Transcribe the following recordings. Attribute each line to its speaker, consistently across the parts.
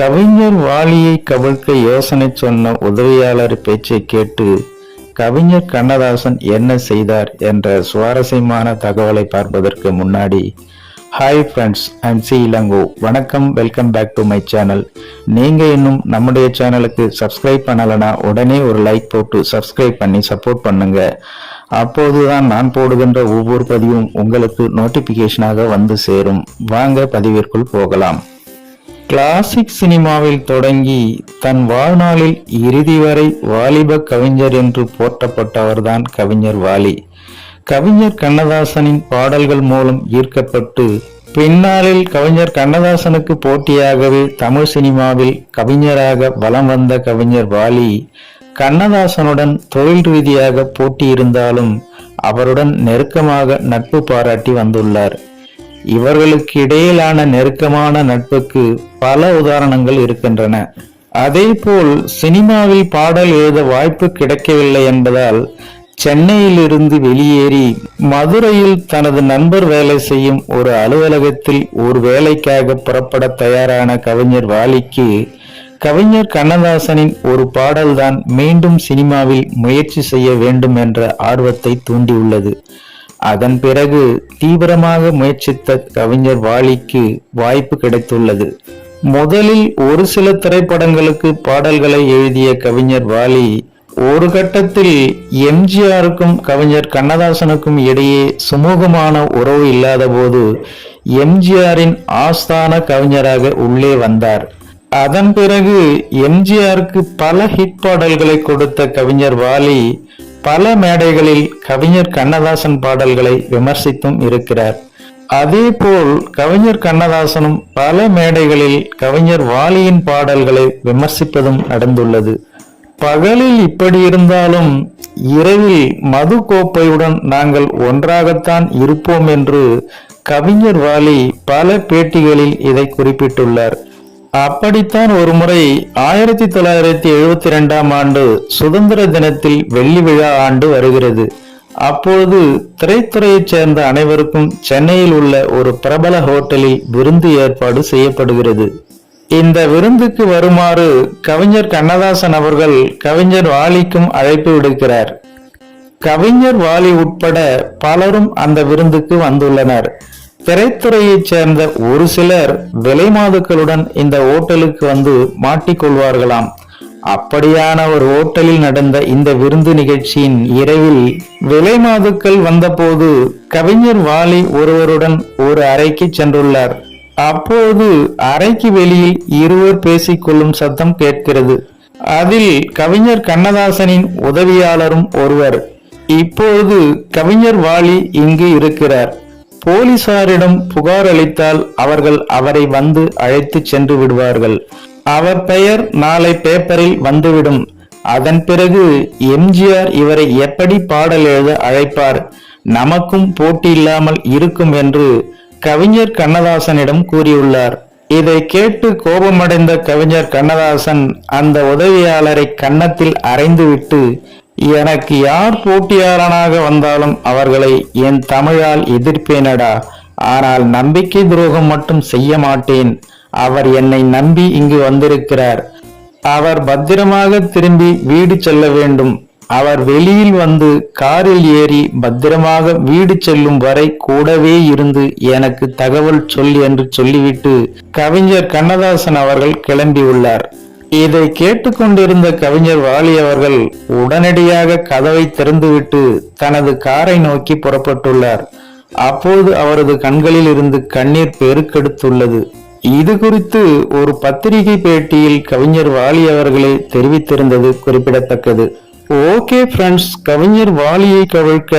Speaker 1: கவிஞர் வாலியை கவிழ்க்க யோசனை சொன்ன உதவியாளர் பேச்சை கேட்டு கவிஞர் கண்ணதாசன் என்ன செய்தார் என்ற சுவாரஸ்யமான தகவலை பார்ப்பதற்கு முன்னாடி hi friends and C Ilango வணக்கம் welcome back to my channel நீங்கள் இன்னும் நம்முடைய சேனலுக்கு சப்ஸ்கிரைப் பண்ணலைன்னா உடனே ஒரு லைக் போட்டு சப்ஸ்கிரைப் பண்ணி சப்போர்ட் பண்ணுங்க. அப்போதுதான் நான் போடுகின்ற ஒவ்வொரு பதிவும் உங்களுக்கு நோட்டிபிகேஷனாக வந்து சேரும். வாங்க பதிவிற்குள் போகலாம். கிளாசிக் சினிமாவில் தொடங்கி தன் வாழ்நாளில் இறுதி வரை வாலிப கவிஞர் என்று போற்றப்பட்டவர்தான் கவிஞர் வாலி. கவிஞர் கண்ணதாசனின் பாடல்கள் மூலம் ஈர்க்கப்பட்டு பின்னாளில் கவிஞர் கண்ணதாசனுக்கு போட்டியாகவே தமிழ் சினிமாவில் கவிஞராக வலம் வந்த கவிஞர் வாலி கண்ணதாசனுடன் தொழில் ரீதியாக போட்டியிருந்தாலும் அவருடன் நெருக்கமாக நட்பு பாராட்டி வந்துள்ளார். இவர்களுக்கு இடையிலான நெருக்கமான நட்புக்கு பல உதாரணங்கள் இருக்கின்றன. அதேபோல் சினிமாவில் பாடல் எழுத வாய்ப்பு கிடைக்கவில்லை என்பதால் சென்னையிலிருந்து வெளியேறி மதுரையில் தனது நண்பர் வேலை செய்யும் ஒரு அலுவலகத்தில் ஒரு வேலைக்காக புறப்பட தயாரான கவிஞர் வாலிக்கு கவிஞர் கண்ணதாசனின் ஒரு பாடல்தான் மீண்டும் சினிமாவில் முயற்சி செய்ய வேண்டும் என்ற ஆர்வத்தை தூண்டியுள்ளது. அதன் பிறகு தீவிரமாக முயற்சித்த கவிஞர் வாலிக்கு வாய்ப்பு கிடைத்துள்ளது. முதலில் ஒரு சில திரைப்படங்களுக்கு பாடல்களை எழுதிய கவிஞர் வாலி ஒரு கட்டத்தில் எம்ஜிஆருக்கும் கவிஞர் கண்ணதாசனுக்கும் இடையே சுமூகமான உறவு இல்லாத போது எம்ஜிஆரின் ஆஸ்தான கவிஞராக உள்ளே வந்தார். அதன் பிறகு எம்ஜிஆருக்கு பல ஹிட் பாடல்களை கொடுத்த கவிஞர் வாலி பல மேடைகளில் கவிஞர் கண்ணதாசன் பாடல்களை விமர்சித்தும் இருக்கிறார். அதேபோல் கவிஞர் கண்ணதாசனும் பல மேடைகளில் கவிஞர் வாலியின் பாடல்களை விமர்சிப்பதும் நடந்துள்ளது. பகலில் இப்படி இருந்தாலும் இரவில் மது கோப்பையுடன் நாங்கள் ஒன்றாகத்தான் இருப்போம் என்று கவிஞர் வாலி பல பேட்டிகளில் இதை குறிப்பிட்டுள்ளார். அப்படித்தான் ஒரு முறை ஆயிரத்தி தொள்ளாயிரத்தி எழுபத்தி ரெண்டாம் ஆண்டு சுதந்திர தினத்தில் வெள்ளி விழா ஆண்டு வருகிறது. அப்பொழுது திரைத்துறையைச் சேர்ந்த அனைவருக்கும் சென்னையில் உள்ள ஒரு பிரபல ஹோட்டலில் விருந்து ஏற்பாடு செய்யப்படுகிறது. இந்த விருந்துக்கு வருமாறு கவிஞர் கண்ணதாசன் அவர்கள் கவிஞர் வாலிக்கும் அழைப்பு விடுக்கிறார். கவிஞர் வாலி உட்பட பலரும் அந்த விருந்துக்கு வந்துள்ளனர். திரைத்துறையைச் சேர்ந்த ஒரு சிலர் விலைமாதுக்களுடன் இந்த ஓட்டலுக்கு வந்து மாட்டிக்கொள்வார்களாம். அப்படியான ஒரு ஓட்டலில் நடந்த இந்த விருந்து நிகழ்ச்சியின் இரவில் விலைமாதுக்கள் வந்தபோது கவிஞர் வாலி ஒருவருடன் ஒரு அறைக்கு சென்றுள்ளார். அப்போது அறைக்கு வெளியில் இருவர் பேசிக்கொள்ளும் சத்தம் கேட்கிறது. அதில் கவிஞர் கண்ணதாசனின் உதவியாளரும் ஒருவர். இப்போது கவிஞர் வாலி இங்கு இருக்கிறார். போலீசாரிடம் புகார் அளித்தால் அவர்கள் அவரை வந்து அழைத்து சென்று விடுவார்கள். அவர் பெயர் நாளை பேப்பரில் வந்துவிடும். அதன் பிறகு எம்ஜிஆர் இவரை எப்படி பாடல் எழுத அழைப்பார்? நமக்கும் போட்டி இல்லாமல் இருக்கும் என்று கவிஞர் கண்ணதாசனிடம் கூறியுள்ளார். இதை கேட்டு கோபமடைந்த கவிஞர் கண்ணதாசன் அந்த உதவியாளரை கன்னத்தில் அறைந்துவிட்டு எனக்கு யார் போட்டியாளனாக வந்தாலும் அவர்களை என் தமிழால் எதிர்ப்பேனடா. ஆனால் நம்பிக்கை துரோகம் மட்டும் செய்ய மாட்டேன். அவர் என்னை நம்பி இங்கு வந்திருக்கிறார். அவர் பத்திரமாக திரும்பி வீடு செல்ல வேண்டும். அவர் வெளியில் வந்து காரில் ஏறி பத்திரமாக வீடு செல்லும் வரை கூடவே இருந்து எனக்கு தகவல் சொல் என்று சொல்லிவிட்டு கவிஞர் கண்ணதாசன் அவர்கள் கிளம்பியுள்ளார். இதை கேட்டுக்கொண்டிருந்த கவிஞர் வாலி அவர்கள் உடனடியாக கதவை திறந்துவிட்டு தனது காரை நோக்கி புறப்பட்டுள்ளார். அப்போது அவரது கண்களில் இருந்து கண்ணீர் பெருக்கெடுத்துள்ளது. இது குறித்து ஒரு பத்திரிகை பேட்டியில் கவிஞர் வாலி அவர்களே தெரிவித்திருந்தது குறிப்பிடத்தக்கது. ஓகே ஃப்ரெண்ட்ஸ் கவிஞர் வாலியை கவிழ்க்க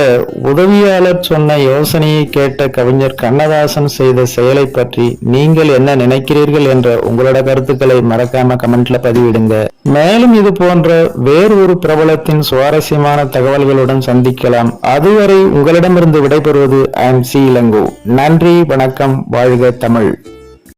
Speaker 1: உதவியாளர் சொன்ன யோசனையை கேட்ட கவிஞர் கண்ணதாசன் செய்த செயலை பற்றி நீங்கள் என்ன நினைக்கிறீர்கள் என்ற உங்களோட கருத்துக்களை மறக்காம கமெண்ட்ல பதிவிடுங்க. மேலும் இது போன்ற வேறு ஒரு பிரபலத்தின் சுவாரஸ்யமான தகவல்களுடன் சந்திக்கலாம். அதுவரை உங்களிடமிருந்து விடைபெறுவது ஐ எம் சி இளங்கோ நன்றி வணக்கம் வாழ்க தமிழ்.